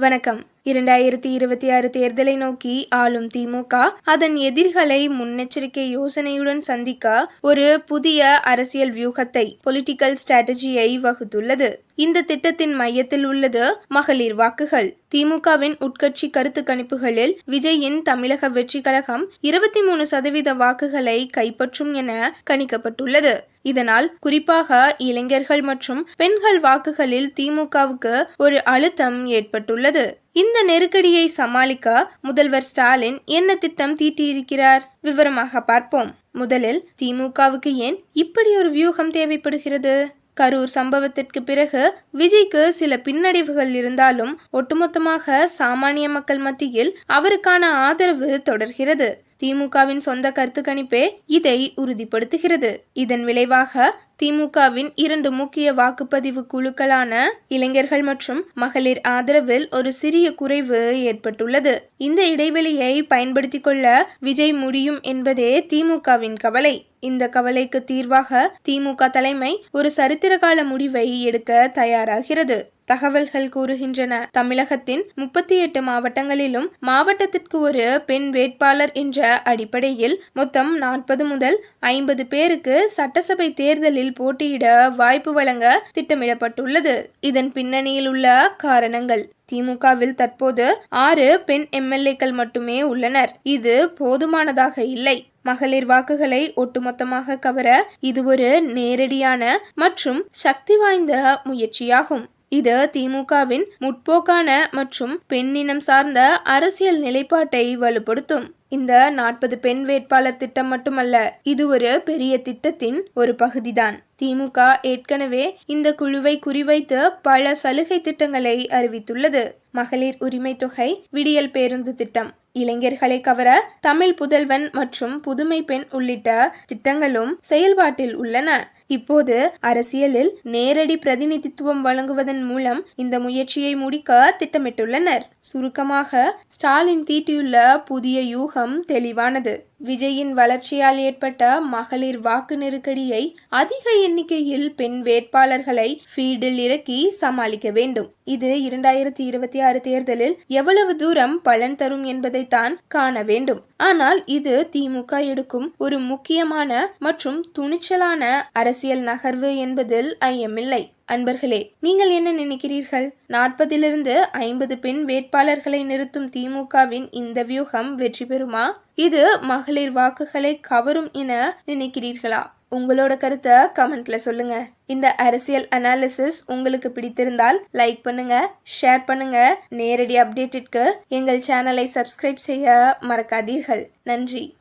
வணக்கம். இரண்டாயிரத்தி இருபத்தி ஆறு தேர்தலை நோக்கி ஆளும் திமுக அதன் எதிரிகளை முன்னெச்சரிக்கை யோசனையுடன் சந்திக்க ஒரு புதிய அரசியல் வியூகத்தை பொலிட்டிக்கல் ஸ்ட்ராட்டஜியை வகுத்துள்ளது. இந்த திட்டத்தின் மையத்தில் உள்ளது மகளிர் வாக்குகள். திமுகவின் உட்கட்சி கருத்து கணிப்புகளில் விஜயின் தமிழக வெற்றி கழகம் இருபத்தி மூணு சதவீத வாக்குகளை கைப்பற்றும் என கணிக்கப்பட்டுள்ளது. இதனால் குறிப்பாக இளைஞர்கள் மற்றும் பெண்கள் வாக்குகளில் திமுகவுக்கு ஒரு அழுத்தம் ஏற்பட்டுள்ளது. இந்த நெருக்கடியை சமாளிக்க முதல்வர் ஸ்டாலின் என்ன திட்டம் தீட்டியிருக்கிறார்? விவரமாக பார்ப்போம். முதலில் திமுகவுக்கு ஏன் இப்படி ஒரு வியூகம் தேவைப்படுகிறது? கரூர் சம்பவத்திற்கு பிறகு விஜய்க்கு சில பின்னடைவுகள் இருந்தாலும் ஒட்டுமொத்தமாக சாமானிய மக்கள் மத்தியில் அவருக்கான ஆதரவு தொடர்கிறது. திமுகவின் சொந்த கருத்து கணிப்பே இதை உறுதிப்படுத்துகிறது. இதன் விளைவாக திமுகவின் இரண்டு முக்கிய வாக்குப்பதிவு குழுக்களான இளைஞர்கள் மற்றும் மகளிர் ஆதரவில் ஒரு சிறிய குறைவு ஏற்பட்டுள்ளது. இந்த இடைவெளியை பயன்படுத்திக் கொள்ள விஜய் முடியும் என்பதே திமுகவின் கவலை. இந்த கவலைக்கு தீர்வாக திமுக தலைமை ஒரு சரித்திரகால முடிவை எடுக்க தயாராகிறது. தகவல்கள் கூறுகின்றன. தமிழகத்தின் முப்பத்தி எட்டு மாவட்டங்களிலும் மாவட்டத்திற்கு ஒரு பெண் வேட்பாளர் என்ற அடிப்படையில் மொத்தம் நாற்பது முதல் ஐம்பது பேருக்கு சட்டசபை தேர்தலில் போட்டியிட வாய்ப்பு வழங்க திட்டமிடப்பட்டுள்ளது. இதன் பின்னணியில் உள்ள காரணங்கள். திமுகவில் தற்போது ஆறு பெண் எம்எல்ஏக்கள் மட்டுமே உள்ளனர். இது போதுமானதாக இல்லை. மகளிர் வாக்குகளை ஒட்டுமொத்தமாக கவர இது ஒரு நேரடியான மற்றும் சக்தி வாய்ந்த முயற்சியாகும். இது திமுகவின் முற்போக்கான மற்றும் பெண்ணினம் சார்ந்த அரசியல் நிலைப்பாட்டை வலுப்படுத்தும். இந்த நாற்பது பெண் வேட்பாளர் திட்டம் மட்டுமல்ல இது ஒரு பெரிய திட்டத்தின் ஒரு பகுதிதான். திமுக ஏற்கனவே இந்த குழுவை குறிவைத்து பல சலுகை திட்டங்களை அறிவித்துள்ளது. மகளிர் உரிமை தொகை விடியல் பேருந்து திட்டம். இளைஞர்களை கவர தமிழ் புதல்வன் மற்றும் புதுமை பெண் உள்ளிட்ட திட்டங்களும் செயல்பாட்டில் உள்ளன. இப்போது அரசியலில் நேரடி பிரதிநிதித்துவம் வழங்குவதன் மூலம் இந்த முயற்சியை முடிக்க திட்டமிட்டுள்ளனர். சுருக்கமாக ஸ்டாலின் தீட்டியுள்ள புதிய யூகம் தெளிவானது. விஜயின் வளர்ச்சியால் ஏற்பட்ட மகளிர் வாக்கு நெருக்கடியை அதிக எண்ணிக்கையில் பெண் வேட்பாளர்களை ஃபீல்டில் இறக்கி சமாளிக்க வேண்டும். இது இரண்டாயிரத்தி இருபத்தி ஆறு தேர்தலில் எவ்வளவு தூரம் பலன் தரும் என்பதைத்தான் காண வேண்டும். ஆனால் இது திமுக எடுக்கும் ஒரு முக்கியமான மற்றும் துணிச்சலான அரசியல் நகர்வு என்பதில் ஐயமில்லை அன்பர்களே நீங்கள் என்ன நினைக்கிறீர்கள்? நாற்பதிலிருந்து ஐம்பது பெண் வேட்பாளர்களை நிறுத்தும் திமுகவின் இந்த வியூகம் வெற்றி பெறுமா? இது மகளிர் வாக்குகளை கவரும் என நினைக்கிறீர்களா? உங்களோட கருத்தை கமெண்ட்ல சொல்லுங்க. இந்த அரசியல் அனாலிசிஸ் உங்களுக்கு பிடித்திருந்தால் லைக் பண்ணுங்க ஷேர் பண்ணுங்க. நேரடி அப்டேட்டிற்கு எங்கள் சேனலை சப்ஸ்கிரைப் செய்ய மறக்காதீர்கள். நன்றி.